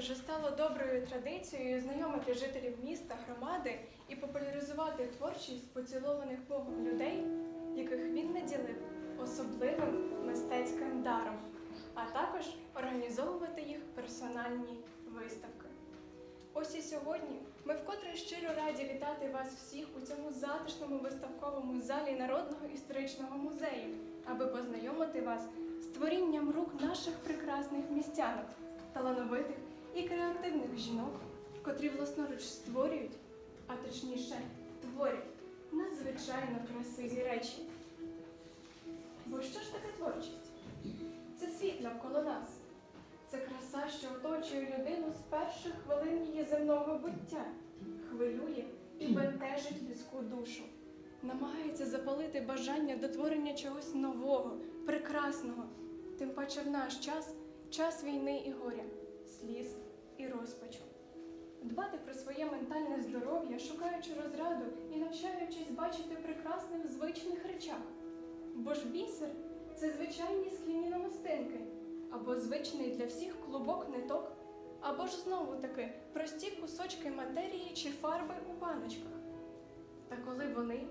вже стало доброю традицією знайомити жителів міста, громади і популяризувати творчість поцілованих Богом людей, яких він наділив особливим мистецьким даром, а також організовувати їх персональні виставки. Ось і сьогодні ми вкотре щиро раді вітати вас всіх у цьому затишному виставковому залі Народного історичного музею, аби познайомити вас з творінням рук наших прекрасних містянок, талановитих і креативних жінок, котрі власноруч створюють, а точніше творять надзвичайно красиві речі. Бо що ж таке творчість? Це світ навколо нас. Це краса, що оточує людину з перших хвилин її земного буття, хвилює і бентежить людську душу, намагається запалити бажання до творення чогось нового, прекрасного, тим паче в наш час час війни і горя, сліз і розпачу. Дбати про своє ментальне здоров'я, шукаючи розраду і навчаючись бачити прекрасне в звичних речах. Бо ж бісер це звичайні скляні намистинки, або звичний для всіх клубок ниток, або ж знову таки прості кусочки матерії чи фарби у баночках. Та коли вони,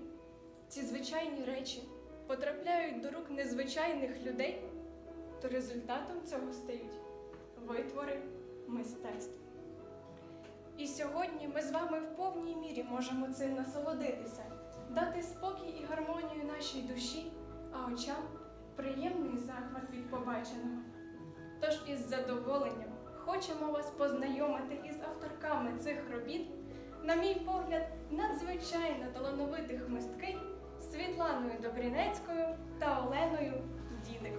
ці звичайні речі, потрапляють до рук незвичайних людей, то результатом цього стають витвори мистецтва. І сьогодні ми з вами в повній мірі можемо цим насолодитися, дати спокій і гармонію нашій душі, а очам приємний захват від побаченого. Тож із задоволенням хочемо вас познайомити із авторками цих робіт, на мій погляд, надзвичайно талановитих мисткинь Світланою Добрінецькою та Оленою Дідик.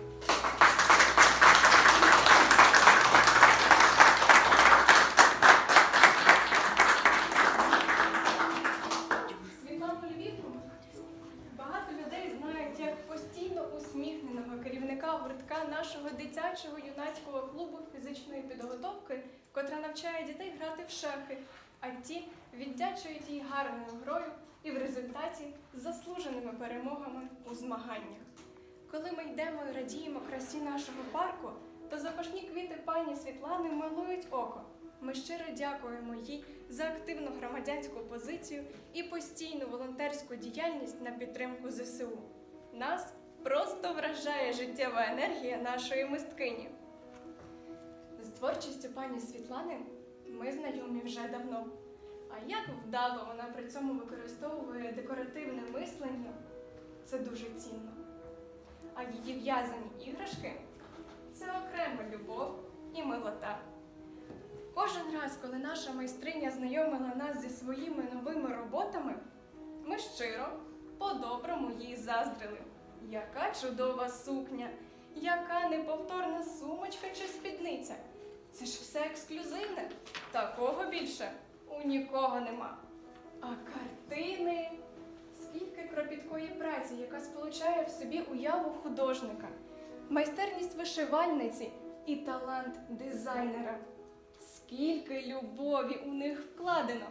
Дитячого юнацького клубу фізичної підготовки, котра навчає дітей грати в шахи, а ті віддячують їй гарною грою і в результаті заслуженими перемогами у змаганнях. Коли ми йдемо і радіємо красі нашого парку, то запашні квіти пані Світлани милують око. Ми щиро дякуємо їй за активну громадянську позицію і постійну волонтерську діяльність на підтримку ЗСУ. Нас просто вражає життєва енергія нашої мисткині. З творчістю пані Світлани ми знайомі вже давно. А як вдало вона при цьому використовує декоративне мислення, це дуже цінно. А її в'язані іграшки це окрема любов і милота. Кожен раз, коли наша майстриня знайомила нас зі своїми новими роботами, ми щиро, по-доброму їй заздрили. Яка чудова сукня, яка неповторна сумочка чи спідниця. Це ж все ексклюзивне. Такого більше у нікого нема. А картини, скільки кропіткої праці, яка сполучає в собі уяву художника, майстерність вишивальниці і талант дизайнера. Скільки любові у них вкладено.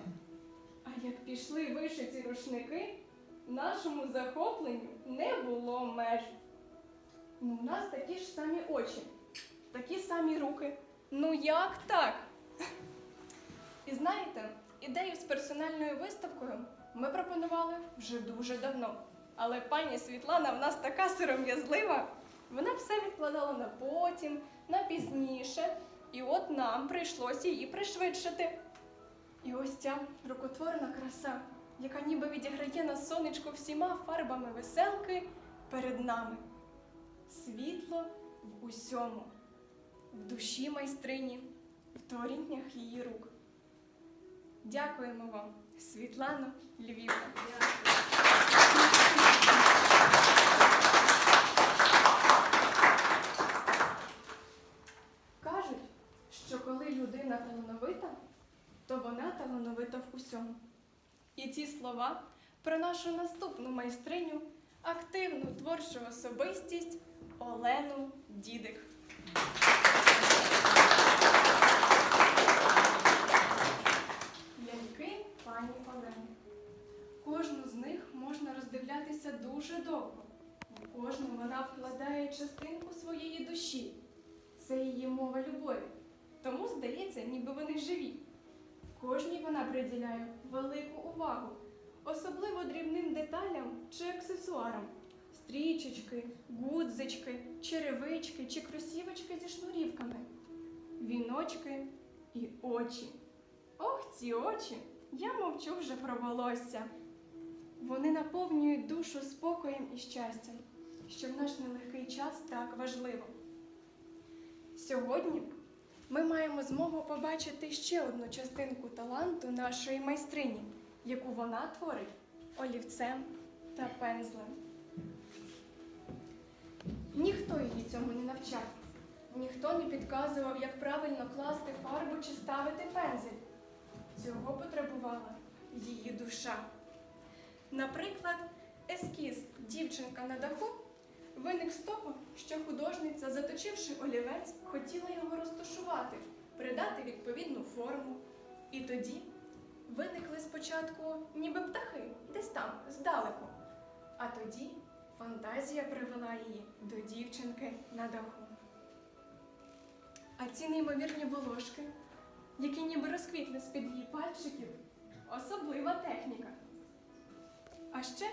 А як пішли вишиті рушники, нашому захопленню не було меж. Ну, у нас такі ж самі очі, такі самі руки. Ну як так? І знаєте, ідею з персональною виставкою ми пропонували вже дуже давно. Але пані Світлана в нас така сором'язлива. Вона все відкладала на потім, на пізніше. І от нам прийшлося її пришвидшити. І ось ця рукотворна краса, яка ніби відіграє на сонечку всіма фарбами веселки перед нами. Світло в усьому, в душі майстрині, в творіннях її рук. Дякуємо вам, Світлано Львівна. Кажуть, що коли людина талановита, то вона талановита в усьому. І ці слова про нашу наступну майстриню, активну творчу особистість Олену Дідик. Ляльки пані Олени. Кожну з них можна роздивлятися дуже довго. В кожну вона вкладає частинку своєї душі. Це її мова любові. тому здається, ніби вони живі. Кожній вона приділяє велику увагу, особливо дрібним деталям чи аксесуарам. Стрічечки, гудзички, черевички чи кросівочки зі шнурівками, віночки і очі. Ох, ці очі! Я мовчу вже про волосся. Вони наповнюють душу спокоєм і щастям, що в наш нелегкий час так важливо. Сьогодні ми маємо змогу побачити ще одну частинку таланту нашої майстрині, яку вона творить олівцем та пензлем. Ніхто її цьому не навчав, ніхто не підказував, як правильно класти фарбу чи ставити пензель. Цього потребувала її душа. Наприклад, ескіз Дівчинка на даху виник з того, що художниця, заточивши олівець, хотіла його розташувати, придати відповідну форму. І тоді виникли спочатку ніби птахи, десь там, здалеку. А тоді фантазія привела її до дівчинки на даху. А ці неймовірні волошки, які ніби розквітли з-під її пальчиків, особлива техніка. А ще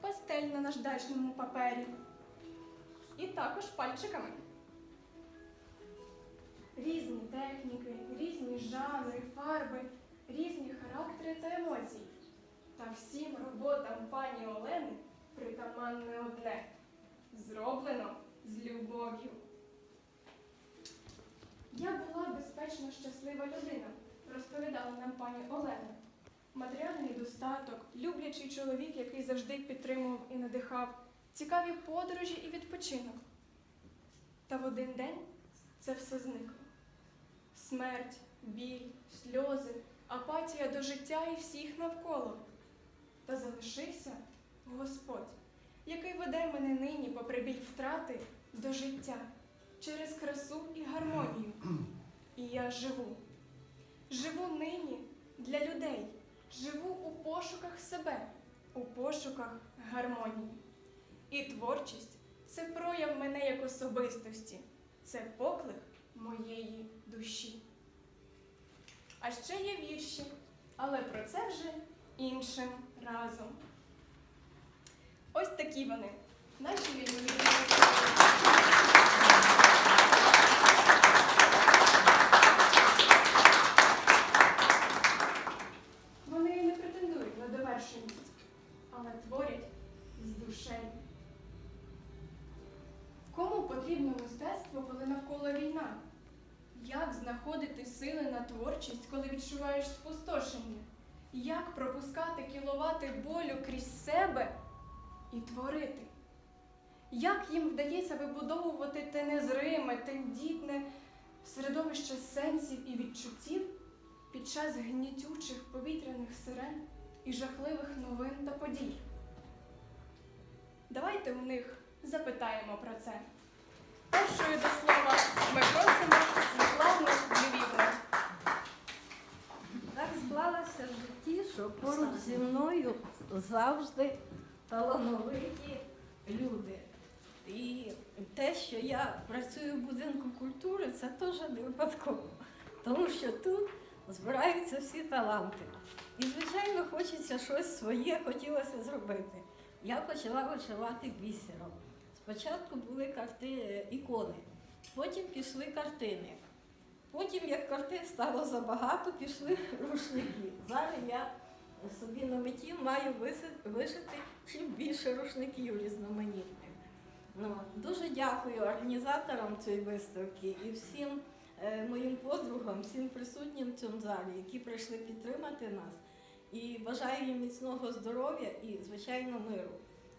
пастель на наждачному папері. І також пальчиками. Різні техніки, різні жанри, фарби, різні характери та емоції. Та всім роботам пані Олени притаманне одне зроблено з любов'ю. Я була безпечно щаслива людина, розповідала нам пані Олена. Матеріальний достаток, люблячий чоловік, який завжди підтримував і надихав, цікаві подорожі і відпочинок. Та в один день це все зникло. Смерть, біль, сльози, апатія до життя і всіх навколо. Та залишився Господь, який веде мене нині попри біль втрати до життя через красу і гармонію. І я живу. Живу нині для людей. Живу у пошуках себе, у пошуках гармонії. І творчість це прояв мене як особистості, це поклик моєї душі. А ще є вірші, але про це вже іншим разом. Ось такі вони, наші вільні. Вони не претендують на довершеність, але творять з душею. Кому потрібно мистецтво, коли навколо війна? Як знаходити сили на творчість, коли відчуваєш спустошення? Як пропускати кіловати болю крізь себе і творити? Як їм вдається вибудовувати те незриме, тендітне середовище сенсів і відчуттів під час гнітючих повітряних сирен і жахливих новин та подій? Давайте у них запитаємо про це. Першою до слова ми просимо Світлану Львівну. Так склалося в житті, що поруч зі мною завжди талановиті люди. І те, що я працюю в будинку культури, це теж не випадково, тому що тут збираються всі таланти. І, звичайно, хочеться щось своє, хотілося зробити. Я почала вишивати бісером. Спочатку були карти е, ікони, потім пішли картини. Потім, як картин стало забагато, пішли рушники. Зараз я собі на меті маю вишити чим більше рушників різноманітних. Ну, дуже дякую організаторам цієї виставки і всім е, моїм подругам, всім присутнім в цьому залі, які прийшли підтримати нас. І бажаю їм міцного здоров'я і, звичайно, миру.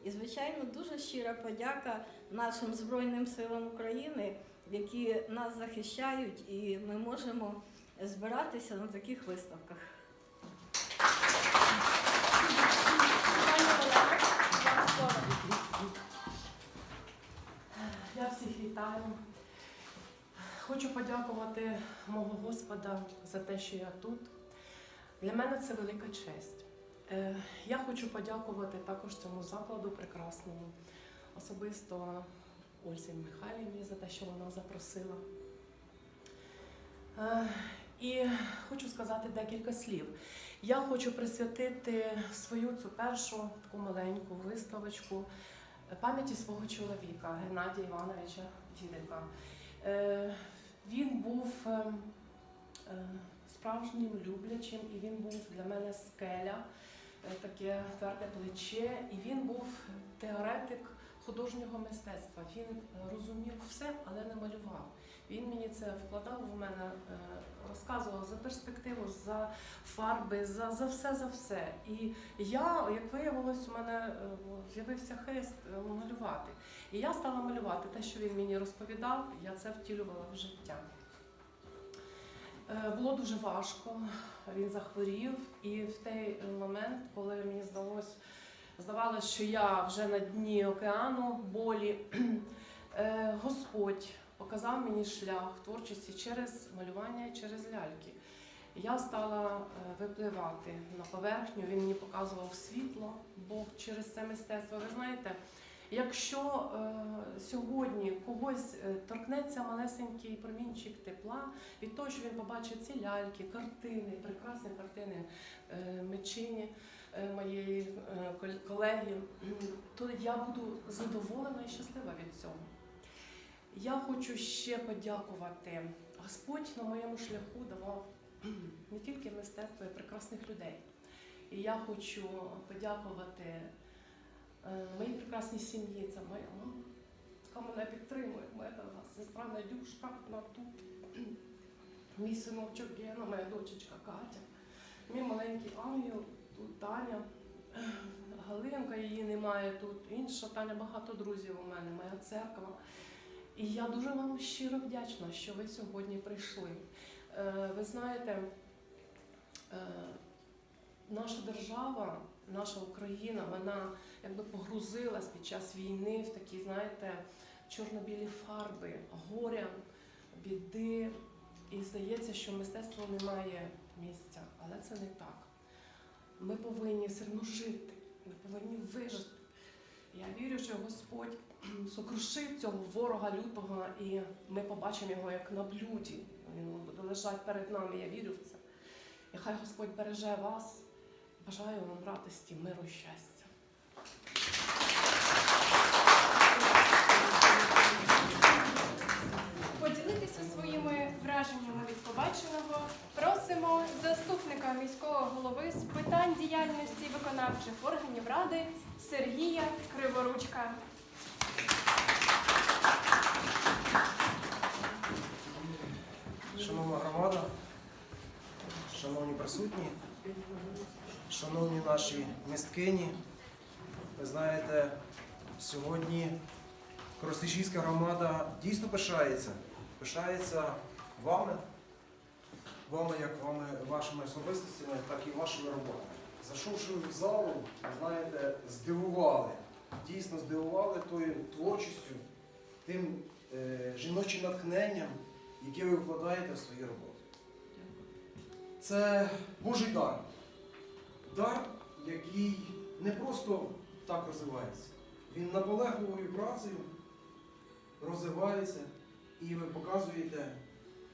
І, звичайно, дуже щира подяка нашим Збройним силам України, які нас захищають, і ми можемо збиратися на таких виставках. Вітаю. Хочу подякувати мого Господа за те, що я тут. Для мене це велика честь. Е, Я хочу подякувати також цьому закладу прекрасному, особисто Ользі Михайлівні за те, що вона запросила. Е, І хочу сказати декілька слів. Я хочу присвятити свою цю першу таку маленьку виставочку пам'яті свого чоловіка Геннадія Івановича Дідика. Е, Він був е, е, справжнім люблячим, і він був для мене скеля, е, таке тверде плече, і він був теоретик художнього мистецтва. Він розумів все, але не малював. Він мені це вкладав в мене, е, розказував за перспективу, за фарби, за, за все, за все. І я, як виявилось, у мене е, з'явився хист е, малювати. І я стала малювати те, що він мені розповідав, я це втілювала в життя. Було дуже важко, він захворів, і в той момент, коли мені здалось, здавалося, що я вже на дні океану болі, Господь показав мені шлях творчості через малювання і через ляльки. Я стала е, випливати на поверхню, він мені показував світло, Бог через це мистецтво. Ви знаєте, якщо е, сьогодні когось е, торкнеться малесенький промінчик тепла від того, що він побачить ці ляльки, картини, прекрасні картини е, мечині е, моєї е, колеги, то я буду задоволена і щаслива від цього. Я хочу ще подякувати. Господь на моєму шляху давав не тільки мистецтво, а й прекрасних людей. І я хочу подякувати е, моїй прекрасній сім'ї. Це моя мама, яка мене підтримує, моя сестра Надюшка, вона тут, мій синочок Гена, моя дочечка Катя, мій маленький ангел, тут Таня. Галинка її немає тут, інша Таня, багато друзів у мене, моя церква. І я дуже вам щиро вдячна, що ви сьогодні прийшли. Е, Ви знаєте, е, наша держава, наша Україна, вона якби погрузилась під час війни в такі, знаєте, чорно-білі фарби, горя, біди. І здається, що мистецтво не має місця, але це не так. Ми повинні все одно жити, ми повинні вижити. Я вірю, що Господь сокрушить цього ворога лютого, і ми побачимо його як на блюді. Він буде лежати перед нами, я вірю в це. І хай Господь береже вас. Бажаю вам радості, миру щастя. Поділитися своїми враженнями від побаченого просимо заступника міського голови з питань діяльності виконавчих органів ради Сергія Криворучка. Шановна громада, шановні присутні, шановні наші місткині, ви знаєте, сьогодні Коростишівська громада дійсно пишається. Пишається вами, вами, як вами, вашими особистостями, так і вашими роботами. Зайшовши в залу, знаєте, здивували, дійсно здивували тою творчістю, тим е, жіночим натхненням, яке ви вкладаєте в свої роботи. Це Божий дар. Дар, який не просто так розвивається. Він наполегливою працею розвивається, і ви показуєте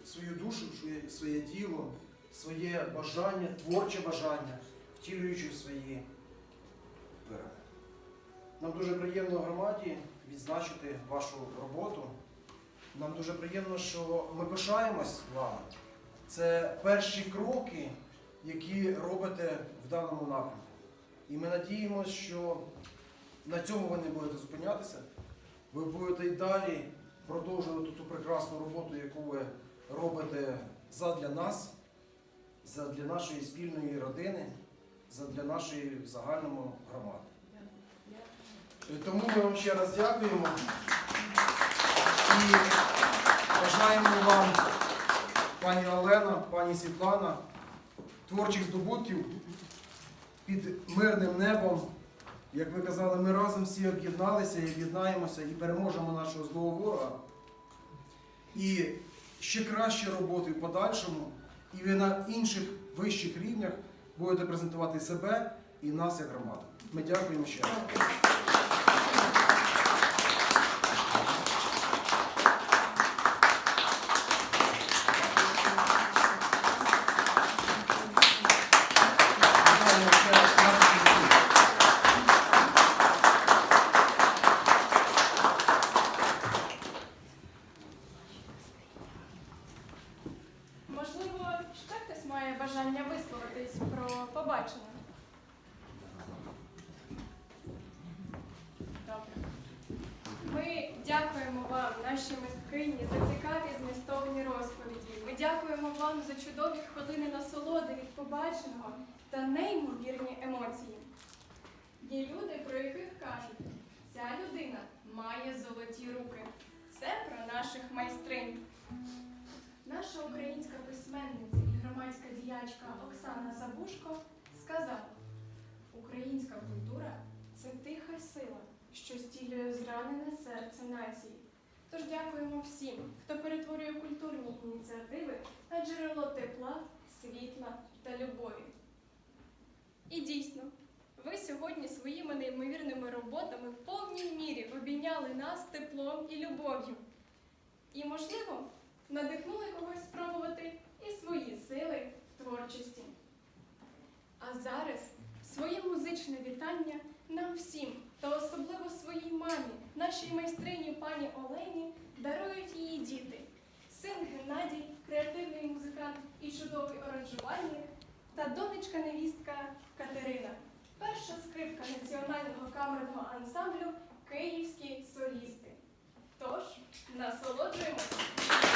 свою душу, своє- діло, своє бажання, творче бажання, втілюючи в свої вироби. Нам дуже приємно в громаді відзначити вашу роботу. Нам дуже приємно, що ми пишаємось вами. Це перші кроки, які робите в даному напрямку. І ми надіємося, що на цьому ви не будете зупинятися. Ви будете і далі продовжувати ту прекрасну роботу, яку ви робите задля нас, задля нашої спільної родини, задля нашої загальної громади. І Тому ми вам ще раз дякуємо і бажаємо вам, пані Олена, пані Світлана, творчих здобутків під мирним небом. Як ви казали, ми разом всі об'єдналися і об'єднаємося і переможемо нашого злого ворога. І ще краще роботи в подальшому, і ви на інших вищих рівнях будете презентувати себе і нас як громаду. Ми дякуємо ще раз. можливо, ще хтось має бажання висловитись про побачене. Добре. Ми дякуємо вам, наші мисткині, за цікаві змістовні розповіді. Ми дякуємо вам за чудові хвилини насолоди від побаченого та неймовірні емоції. Є люди, про яких кажуть, ця людина має золоті руки. Це про наших майстринь. Наша українська письменниця і діячка Оксана Забушко сказала: Українська культура це тиха сила, що стілює зранене серце нації. Тож дякуємо всім, хто перетворює культурні ініціативи на джерело тепла, світла та любові. І дійсно, ви сьогодні своїми неймовірними роботами в повній мірі обійняли нас теплом і любов'ю. І, можливо, надихнули когось спробувати і свої сили творчості. А зараз своє музичне вітання нам всім, та особливо своїй мамі, нашій майстрині пані Олені, дарують її діти. Син Геннадій, креативний музикант і чудовий оранжувальник, та донечка невістка Катерина, перша скрипка національного камерного ансамблю Київські солісти. Тож, насолоджуємося!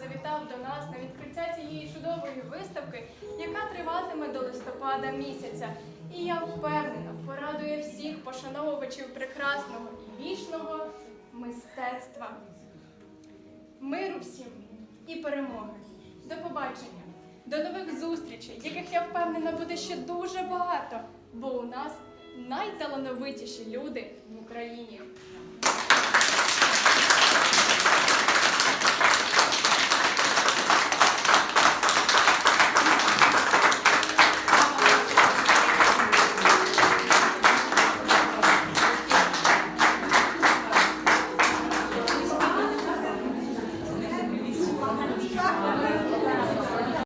Завітав до нас на відкриття цієї чудової виставки, яка триватиме до листопада місяця. І я впевнена, порадує всіх пошановувачів прекрасного і вічного мистецтва. Миру всім і перемоги. До побачення, до нових зустрічей, яких я впевнена буде ще дуже багато, бо у нас найталановитіші люди в Україні.